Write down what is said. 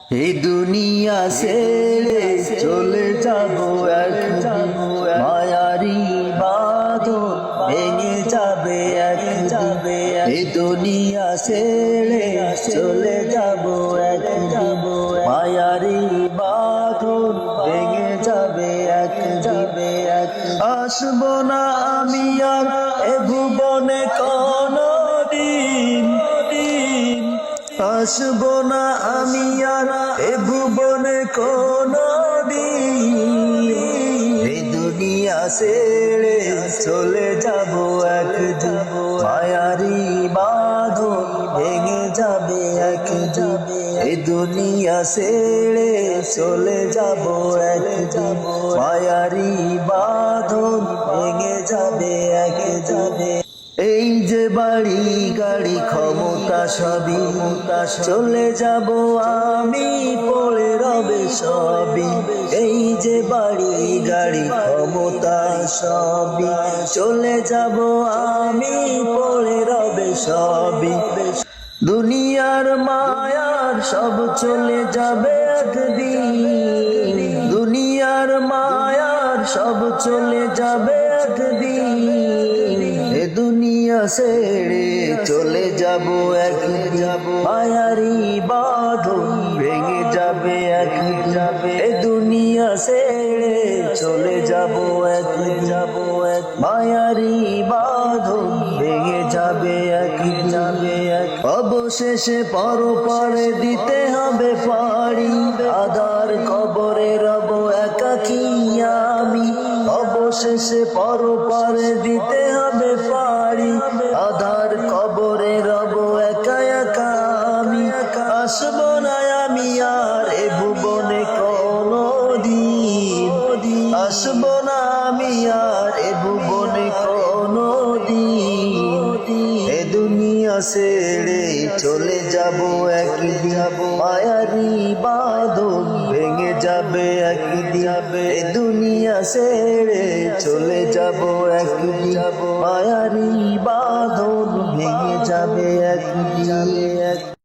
এই দুনিয়া ছেড়ে চলে যাব একদিন। মায়ারি ভেঙে যাবে যাবে এই দুনিয়া ছেড়ে চলে যাব একদিন। মায়ারি ভেঙে যাবে যাবে আসব না আমি আর এ ভুবনে আসব না আমি আর এ ভুবনে কোনো দুনিয়া ছেড়ে চলে যাব একদিন। মায়ারি বাঁধন ভেঙে যাবে এক যাবে এই দুনিয়া ছেড়ে চলে যাব একদিন। মায়ারি বাঁধন গাড়ি ক্ষমতা সবই। চলে যাব আমি পড়ে রবে সবই। এই যে বাড়ি, গাড়ি ক্ষমতা সবই। চলে যাব আমি পড়ে রবে সবই। দুনিয়ার মায়ার সব চলে যাবে একদিন। দুনিয়ার মায়ার সব চলে যাবে একদিন। দুনিয়া ছেড়ে চলে যাব এক যাব মায়ারি বাঁধন ভেঙে যাবে এক যাবে এ দুনিয়া ছেড়ে চলে যাব এক যাব এক মায়ারি বাঁধন ভেঙে যাবে এক যাবে এক অবশেষে পর পারে দিতে হবে পারি। আদার কবরে অবশেষে পর পারে দিতে হবে পারি। আধার কবরে রব, একা একা আমি। আসব না আমি আর এ ভুবনে কোনো দিন আসব না আমি আর এ ভুবনে কোনো দিন এ দুনিয়া ছেড়ে চলে যাব একদিন। মায়ারি ভেঙে যাবে একদিন। এ দুনিয়া ছেড়ে চলে যাব একদিন। মায়ারি বাঁধন